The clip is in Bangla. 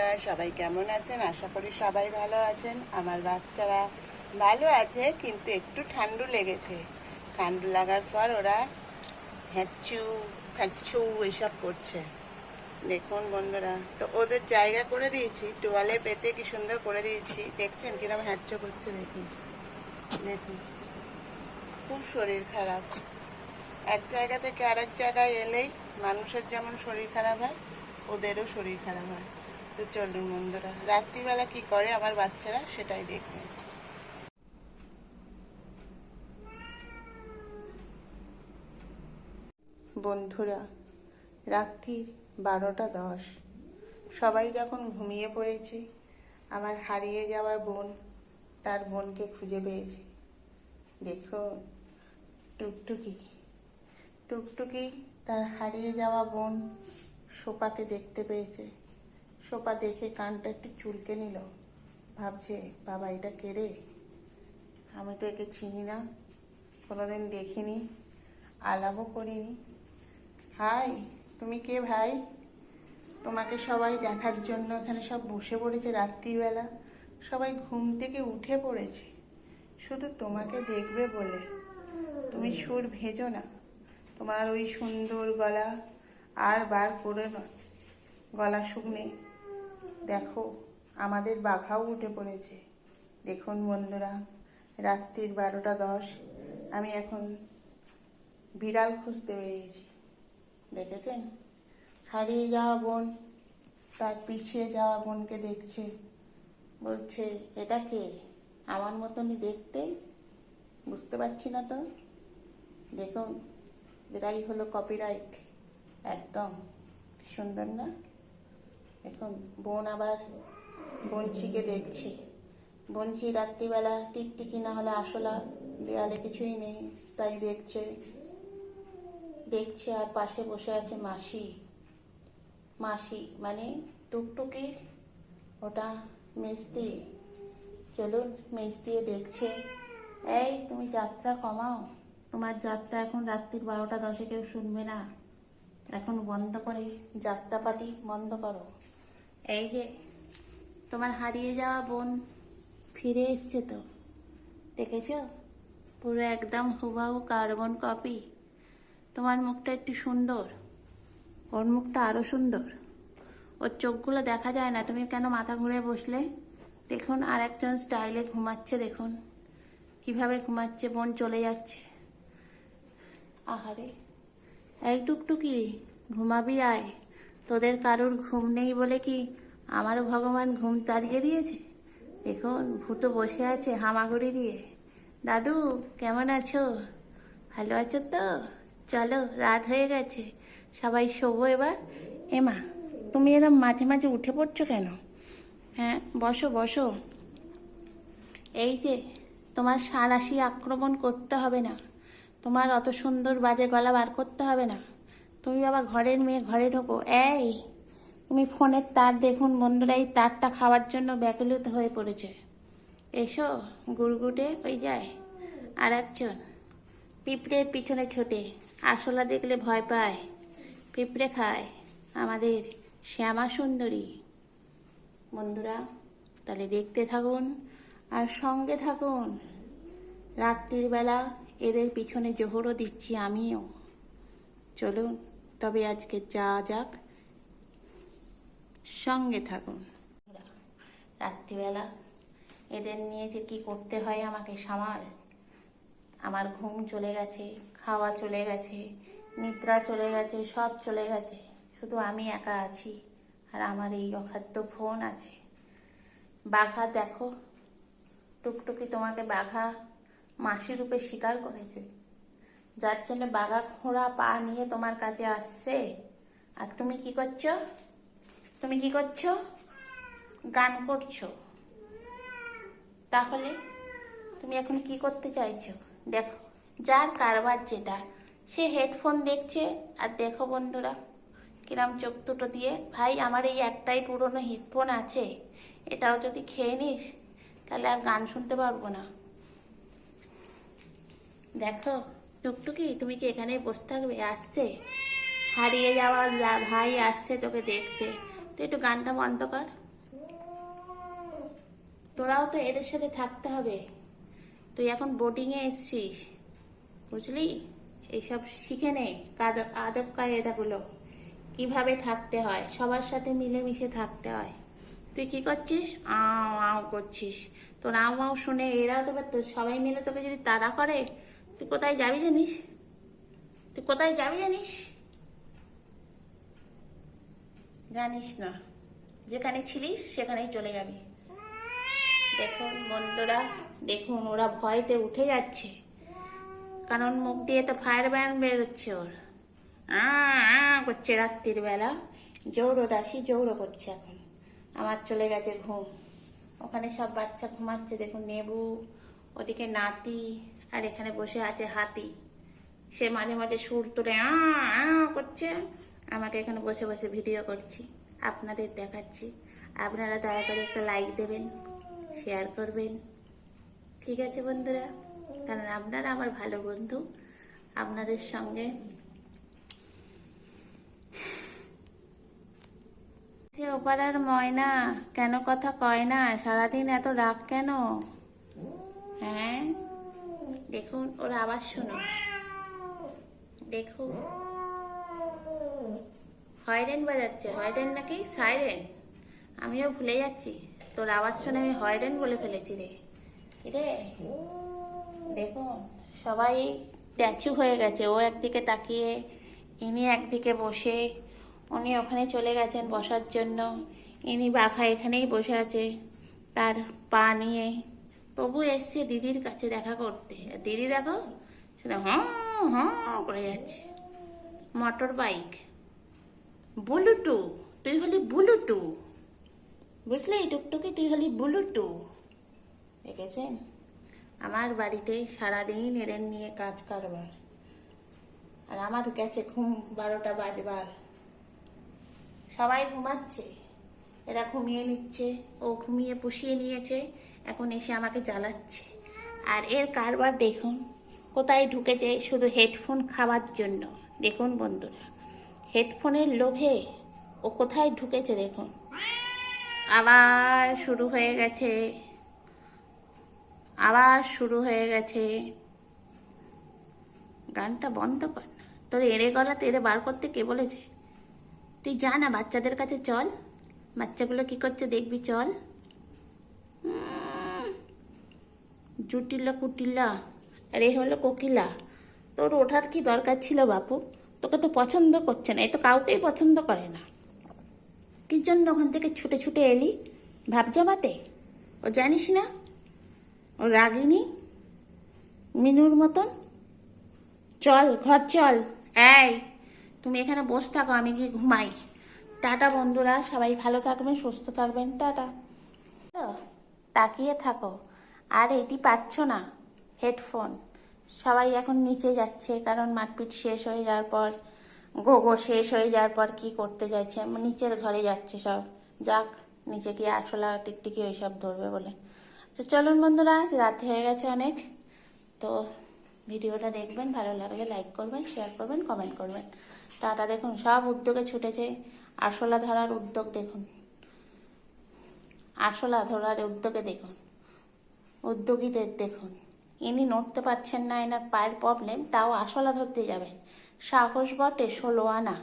বন্ধুরা, সবাই কেমন আছেন? আশা করি সবাই ভালো আছেন। আমার বাচ্চারা ভালো আছে, কিন্তু একটু ঠান্ডু লেগেছে। ঠান্ডু লাগার পর ওরা হ্যাঁচু, ফ্যাঁচু এসব করছে। দেখুন বন্ধুরা, তো ওদের জায়গা করে দিয়েছি। টোয়ালে পেতে কি সুন্দর করে দিয়েছি। দেখছেন কীরকম হ্যাঁচু করছে, দেখুন। দেখুন, খুব শরীর খারাপ। এক জায়গা থেকে আরেক জায়গায় এলেই মানুষের যেমন শরীর খারাপ হয়, ওদেরও শরীর খারাপ হয়। তো চলুন বন্ধুরা, রাত্রিবেলা কি করে আমার বাচ্চারা সেটাই দেখবেন বন্ধুরা, রাত্রির বারোটা দশ। সবাই যখন ঘুমিয়ে পড়েছে, আমার হারিয়ে যাওয়ার বোন তার বোনকে খুঁজে পেয়েছে। দেখো, টুকটুকি। টুকটুকি তার হারিয়ে যাওয়া বোন সোপাকে দেখতে পেয়েছে। সোপা দেখে কানটা একটু চুলকে নিল। ভাবছে, বাবা, এটা কে রে? আমি তো একে চিনি না। কোনোদিন দেখিনি, আলাপও করিনি। হাই, তুমি কে ভাই? তোমাকে সবাই দেখার জন্য এখানে সব বসে পড়েছে রাত্রিবেলা। সবাই ঘুম থেকে উঠে পড়েছে। শুধু তোমাকে দেখবে বলে। তুমি সুর ভেজো না। তোমার ওই সুন্দর গলা আর বার করে না। গলা শুকনে দেখো, আমাদের বাঘাও উঠে পড়েছে। দেখুন বন্ধুরা, রাত্রির বারোটা দশ, আমি এখন বিড়াল খুঁজতে বেরিয়েছি। দেখেছেন? হারিয়ে যাওয়া বোন তার পিছিয়ে যাওয়া বোনকে দেখছে। বলছে, এটা কে? আমার মতনই দেখতে? বুঝতে পারছি না তো। দেখুন, এটাই হলো কপিরাইট একদম। সুন্দর না? এখন বোন আবার বঞ্চিকে দেখছে। বঞ্চি রাত্রিবেলা টিকটিকি না হলে আসলা দেয়ালে কিছুই নেই, তাই দেখছে। দেখছে আর পাশে বসে আছে মাসি। মাসি মানে টুকটুকি, ওটা মিস্তি চলুন মিস্তি দেখছে। এই তুমি যাত্রা কমাও। তোমার যাত্রা এখন রাত্রির বারোটা দশে কেউ শুনবে না। এখন বন্ধ করে যাত্রাপাতি বন্ধ করো। এই যে, তোমার হারিয়ে যাওয়া বোন ফিরে এসছে তো, দেখেছ? পুরো একদম হুবাহু কার্বন কপি। তোমার মুখটা একটু সুন্দর, ওর মুখটা আরও সুন্দর। ওর চোখগুলো দেখা যায় না, তুমি কেন মাথা ঘুরে বসলে? দেখুন আর একজন স্টাইলে ঘুমাচ্ছে, দেখুন। কীভাবে ঘুমাচ্ছে, বোন চলে যাচ্ছে। আহারে, এই টুকটুকি, ঘুমাবি আয়। তোদের কারোর ঘুম নেই বলে কি আমারও ভগবান ঘুম তাড়িয়ে দিয়েছে। দেখুন ভূতো বসে আছে হামাগুড়ি দিয়ে। দাদু, কেমন আছো? ভালো আছো তো? চলো, রাত হয়ে গেছে। সবাই শোবো এবার। এমা, তুমি এরম মাঝে মাঝে উঠে পড়ছো কেন? হ্যাঁ বসো বসো। এই যে, তোমার সারাশি আক্রমণ করতে হবে না। তোমার অত সুন্দর বাজে গলা বার করতে হবে না। তুমি বাবা ঘরের মেয়ে, ঘরে ঢোকো। এই তুমি ফোনের তার দেখুন বন্ধুরা, এই তারটা খাওয়ার জন্য ব্যাকুলিত হয়ে পড়েছে। এসো গুড়গুটে ওই যায়। আর একজন, পিঁপড়ের পিছনে ছোটে আসলা দেখলে ভয় পায়। পিঁপড়ে খায় আমাদের শ্যামা সুন্দরী। বন্ধুরা, তাহলে দেখতে থাকুন আর সঙ্গে থাকুন। রাত্রির বেলা এদের পিছনে জোহরও দিচ্ছি আমিও। চলুন, তবে আজকে যা যাক সঙ্গে থাকুন। রাত্রিবেলা এদের নিয়ে যে কি করতে হয় আমাকে সামাল। আমার ঘুম চলে গেছে, খাওয়া চলে গেছে, নিদ্রা চলে গেছে, সব চলে গেছে। শুধু আমি একা আছি আর আমার এই অখাদ্য ফোন আছে। বাঘা, দেখো। টুকটুকি তোমাকে বাঘা মাসি রূপে স্বীকার করেছে। যার জন্য বাঘা খোঁড়া পা নিয়ে তোমার কাছে আসছে? আর তুমি কি করছ? তুমি কি করছ? গান করছ। তাহলে তুমি এখন কি করতে চাইছো? দেখো, যার কারবার যেটা, সে হেডফোন দেখছে আর দেখো বন্ধুরা, কিরাম চোখ দুটো দিয়ে, ভাই, আমার এই একটাই পুরনো হেডফোন আছে, এটাও যদি খেয়ে নিস, তাহলে আর গান শুনতে পারব না। দেখো, টুকটুকি, তুমি কি এখানে বসে থাকবে? আসছে। হারিয়ে যাওয়া ভাই আসছে তোকে দেখতে। তুই একটু গানটা বন্ধ কর। তোরাও তো এদের সাথে থাকতে হবে। তুই এখন বোর্ডিংয়ে এসছিস, বুঝলি? এইসব শিখে নে আদব কায়দাগুলো। কীভাবে থাকতে হয়, সবার সাথে মিলেমিশে থাকতে হয়। তুই কি করছিস? আও আও করছিস। তোর আও আও শুনে এরা তো সবাই মিলে তোকে যদি তাড়া করে, তুই কোথায় যাবি জানিস? তুই কোথায় যাবি জানিস? জানিস না। যেখানে ছিলিস, সেখানেই চলে যাবি। দেখুন বন্ধুরা, দেখুন, ওরা ভয়তে উঠে যাচ্ছে। কারণ মুখ দিয়ে তো ফায়ার ব্যান্ড বেরোচ্ছে ওর। আ করছে রাত্রির বেলা। জৌড়ো দাসি জৌড়ো করছে এখন। আমার চলে গেছে ঘুম। ওখানে সব বাচ্চা ঘুমাচ্ছে, দেখুন নেবু, ওদিকে নাতি, আর এখানে বসে আছে হাতি। সে মাঝে মাঝে সুর তুলে আ, করছে। আমাকে এখানে বসে বসে ভিডিও করছি, আপনাদের দেখাচ্ছি। আপনারা দয়া করে একটা লাইক দেবেন শেয়ার করবেন। ঠিক আছে বন্ধুরা? কারণ আপনারা আমার ভালো বন্ধু, আপনাদের সঙ্গে ওপারার ময়না, কেন কথা কয় না? সারাদিন এত রাগ কেন? হ্যাঁ? দেখুন, ওর আওয়াজ শুনো দেখুন। হয়রেন বাজাচ্ছে, হয়রেন নাকি সাইরেন? আমিও ভুলে যাচ্ছি, তোর আওয়াজ শুনে আমি হয়রেন বলে ফেলেছি রে। রে দেখুন, সবাই স্ট্যাচু হয়ে গেছে, ও একদিকে তাকিয়ে, ইনি একদিকে বসে, উনি ওখানে চলে গেছেন বসার জন্য। ইনি বাঘা এখানেই বসে আছে, তার পা নিয়ে। তবু এসছে দিদির কাছে দেখা করতে। দিদি দেখো, সেটা হ্যাঁ হ্যাঁ করে যাচ্ছে। মোটর বাইক বুলুটু, তুই হলি বুলুটু। বুঝলি, টুকটুকি, তুই হলি বুলুটু। দেখেছেন আমার বাড়িতে সারাদিন এদের নিয়ে কাজ কারবার। আর আমার গেছে ঘুম বারোটা বাজবার। সবাই ঘুমাচ্ছে। এরা ঘুমিয়ে নিচ্ছে, ও ঘুমিয়ে পুষিয়ে নিয়েছে, এখন এসে আমাকে জ্বালাচ্ছে। আর এর কারবার দেখুন, কোথায় ঢুকেছে শুধু হেডফোন খাওয়ার জন্য। দেখুন বন্ধুরা। হেডফোনের লোভে ও কোথায় ঢুকেছে দেখুন। আবার শুরু হয়ে গেছে। আবার শুরু হয়ে গেছে। গানটা বন্ধ কর না। তোর এড়ে গলা তেড়ে বার করতে কে বলেছে? তুই যা না বাচ্চাদের কাছে চল। বাচ্চাগুলো কি করছে দেখবি চল। উম, জুটিল্লা কুটিল্লা। আর হলো কোকিলা। তোর ওঠার কি দরকার ছিল বাপু? তোকে তো পছন্দ করছে না, এ তো কাউকেই পছন্দ করে না। কি জন্য ওখান থেকে ছুটে ছুটে এলি? ভাব জমাতে ও জানিস না? ও রাগিনী? মিনুর মতন? চল, ঘর চল। এই, তুমি এখানে বসে থাকো, আমি গিয়ে ঘুমাই। টাটা বন্ধুরা, সবাই ভালো থাকবেন, সুস্থ থাকবেন, টাটা। তাকিয়ে থাকো। আর এটি পাচ্ছ না, হেডফোন। সবাই এখন নিচে যাচ্ছে, কারণ মারপিট শেষ হয়ে যাওয়ার পর, গোগো শেষ হয়ে যাওয়ার পর কি করতে যাচ্ছে? নিচের ঘরে যাচ্ছে সব। যাক নিচে গিয়ে আসলা টিকটিকি ওইসব ধরবে বলে। তো চলুন বন্ধুরা, আজ রাতে হয়ে গেছে অনেক। তো ভিডিওটা দেখবেন, ভালো লাগলে লাইক করবেন, শেয়ার করবেন, কমেন্ট করবেন। টাটা, দেখুন, সব উদ্যোগে ছুটেছে। আরশোলা ধরার উদ্যোগ দেখুন। আরশোলা ধরার উদ্যোগে দেখুন। উদ্যোগীদের দেখুন। ইনি নড়তে পারছেন না, এনার পায়ের প্রবলেম তাও আশলা ধরতে যাবেন। সাহস বটে ষোলো আনা।